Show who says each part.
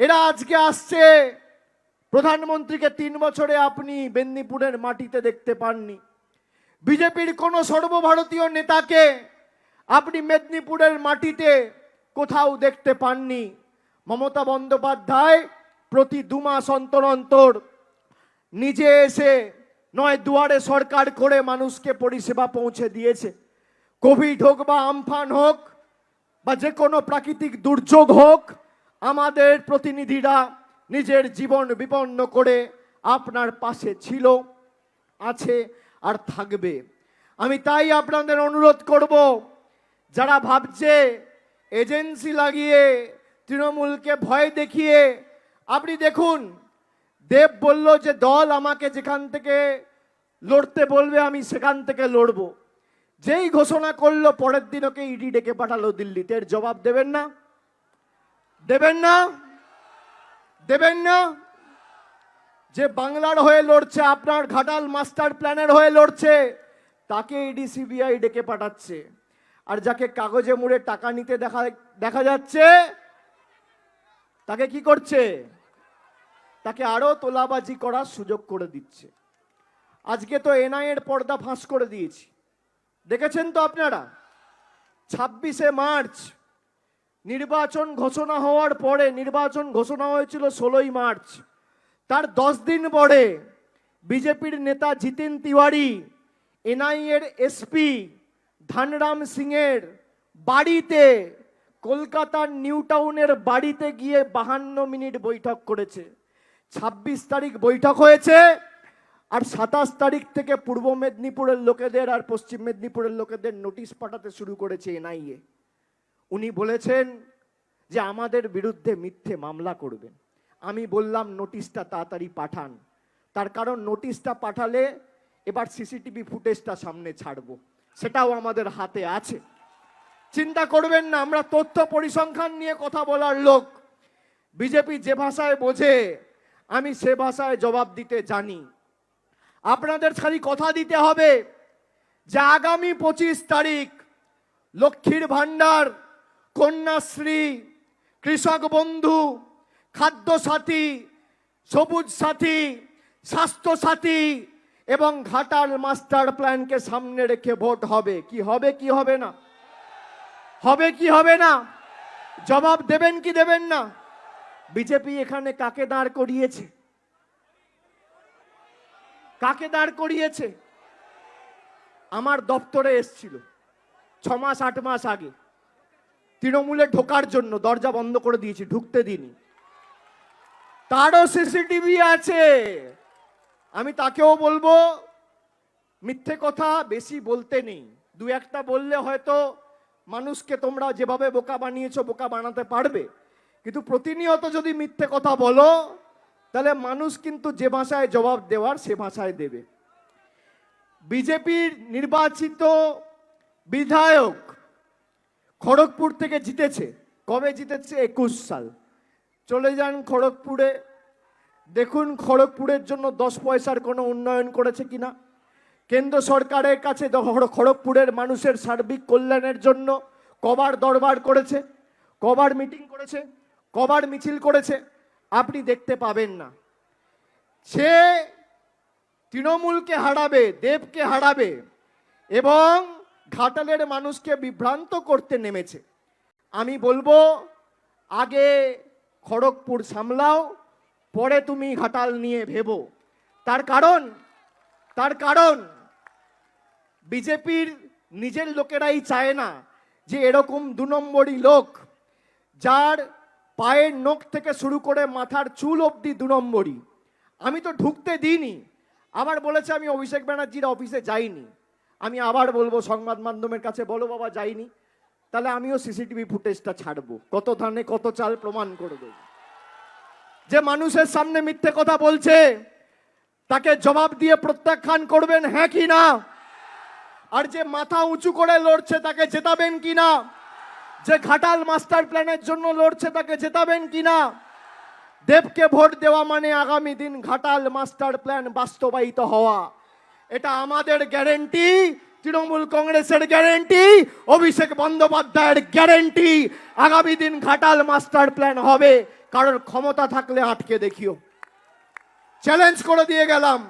Speaker 1: এরা আজকে আসছে। প্রধানমন্ত্রীকে তিন বছরে আপনি মেদিনীপুরের মাটিতে দেখতে পাননি। বিজেপির কোনো সর্বভারতীয় নেতাকে আপনি মেদিনীপুরের মাটিতে কোথাও দেখতে পাননি। মমতা বন্দ্যোপাধ্যায় প্রতি দু মাস অন্তর অন্তর নিজে এসে নয়, দুয়ারে সরকার করে মানুষকে পরিষেবা পৌঁছে দিয়েছে। কোভিড হোক বা আমফান হোক বা যে কোনো প্রাকৃতিক দুর্যোগ হোক আমাদের প্রতিনিধিরা নিজের জীবন বিপন্ন করে আপনার পাশে ছিল, আছে আর থাকবে। আমি তাই আপনাদের অনুরোধ করব, যারা ভাবছে এজেন্সি লাগিয়ে তৃণমূলকে ভয় দেখিয়ে, আপনি দেখুন, দেব বলল যে দল আমাকে যেখান থেকে লড়তে বলবে আমি সেখান থেকে লড়ব। যেই ঘোষণা করল, পরের দিন ওকে ইডি ডেকে পাঠালো দিল্লিতে, এর জবাব দেবেন না। দেবেন না? দেবেন না? যে বাংলার হয়ে লড়ছে, আপনার ঘাটাল মাস্টার প্ল্যানের হয়ে লড়ছে, তাকে ইডি সিবিআই ডেকে পাঠাচ্ছে। আর যাকে কাগজে মুড়ে টাকা নিতে দেখা দেখা যাচ্ছে, তাকে কি করছে? তাকে আরও তোলাবাজি করার সুযোগ করে দিচ্ছে। আজকে তো এনআইএর পর্দা ফাঁস করে দিয়েছি। দেখেছেন তো আপনারা? ছাব্বিশে মার্চ নির্বাচন ঘোষণা হওয়ার পরে, নির্বাচন ঘোষণা হয়েছিল ষোলোই মার্চ। তার দশ দিন পরে বিজেপির নেতা জিতেন তিওয়ারি, এনআইএর এসপি ধানরাম সিংয়ের বাড়িতে, কলকাতার নিউ টাউনের বাড়িতে গিয়ে বাহান্ন মিনিট বৈঠক করেছে। ছাব্বিশ তারিখ বৈঠক হয়েছে আর সাতাশ তারিখ থেকে পূর্ব মেদিনীপুরের লোকেদের আর পশ্চিম মেদিনীপুরের লোকেদের নোটিশ পাঠাতে শুরু করেছে এনআইএ। উনি বলেছেন যে আমাদের বিরুদ্ধে মিথ্যে মামলা করবেন। আমি বললাম, নোটিশটা তাড়াতাড়ি পাঠান। তার কারণ, নোটিশটা পাঠালে এবার সিসিটিভি ফুটেজটা সামনে ছাড়বো। সেটাও আমাদের হাতে আছে। চিন্তা করবেন না, আমরা তথ্য পরিসংখ্যান নিয়ে কথা বলার লোক। বিজেপি যে ভাষায় বোঝে, আমি সে ভাষায় জবাব দিতে জানি। আপনাদের খালি কথা দিতে হবে যে আগামী পঁচিশ তারিখ লক্ষ্মীর ভাণ্ডার কন্যাশ্রী, কৃষক বন্ধু, খাদ্য সাথী, সবুজ সাথী, স্বাস্থ্য সাথী এবং ঘাটাল মাস্টার প্ল্যানকে সামনে রেখে ভোট হবে। কি হবে কি হবে না? হবে, কি হবে না? জবাব দেবেন কি দেবেন না? বিজেপি এখানে কাকে দাঁড় করিয়েছে? কাকে দাঁড় করিয়েছে? আমার দপ্তরে এসছিল ছ মাস আট মাস আগে। তৃণমূলে ঢোকার জন্য দরজা বন্ধ করে দিয়েছি, ঢুকতে দিনি তারও সিসিটিভি আছে। আমি তাকেও বলব, মিথ্যে কথা বেশি বলতে নেই। দু একটা বললে হয়তো মানুষকে তোমরা যেভাবে বোকা বানিয়েছো, বোকা বানাতে পারবে। কিন্তু প্রতিনিয়ত যদি মিথ্যে কথা বলো, তাহলে মানুষ কিন্তু যে ভাষায় জবাব দেওয়ার, সে ভাষায় দেবে। বিজেপির নির্বাচিত বিধায়ক খড়গপুর থেকে জিতেছে। কবে জিতেছে? একুশ সাল। চলে যান খড়গপুরে। দেখুন খড়গপুরের জন্য দশ পয়সার কোনো উন্নয়ন করেছে কিনা। কেন্দ্র সরকারের কাছে খড়গপুরের মানুষের সার্বিক কল্যাণের জন্য কবার দরবার করেছে, কবার মিটিং করেছে, কবার মিছিল করেছে। আপনি দেখতে পাবেন না। সে তৃণমূলকে হারাবে, দেবকে হারাবে এবং ঘাটালের মানুষকে বিভ্রান্ত করতে নেমেছে। আমি বলব, আগে খড়গপুর সামলাও, পরে তুমি ঘাটাল নিয়ে ভেবো। তার কারণ তার কারণ, বিজেপির নিজের লোকেরাই চায় না যে এরকম দু নম্বরই লোক যার পায়ের নখ থেকে শুরু করে মাথার চুল অবধি দু নম্বরই। আমি তো ঢুকতে দিইনি। আবার বলেছে, আমি অভিষেক ব্যানার্জির অফিসে যাইনি। আমি আবার বলব, সংবাদ মাধ্যমের কাছে বলো বাবা, যাইনি। তাহলে আমিও সিসিটিভি ফুটেজটা ছাড়বো। কত ধানে কত চাল প্রমাণ করে দেবো। যে মানুষের সামনে মিথ্যে কথা বলছে, তাকে জবাব দিয়ে প্রত্যাখ্যান করবেন হ্যাঁ কি না? আর যে মাথা উঁচু করে লড়ছে, তাকে জেতাবেন কি না? যে ঘাটাল মাস্টার প্ল্যানের জন্য লড়ছে, তাকে জেতাবেন কি না? দেবকে ভোট দেওয়া মানে আগামী দিন ঘাটাল মাস্টার প্ল্যান বাস্তবায়িত হওয়া। এটা আমাদের গ্যারেন্টি। তৃণমূল কংগ্রেসের গ্যারেন্টি, অভিষেক বন্দ্যোপাধ্যায়ের গ্যারেন্টি। আগামী দিন ঘাটাল মাস্টার প্ল্যান হবে, কারোর ক্ষমতা থাকলে আটকে দেখিও। চ্যালেঞ্জ করে দিয়ে গেলাম।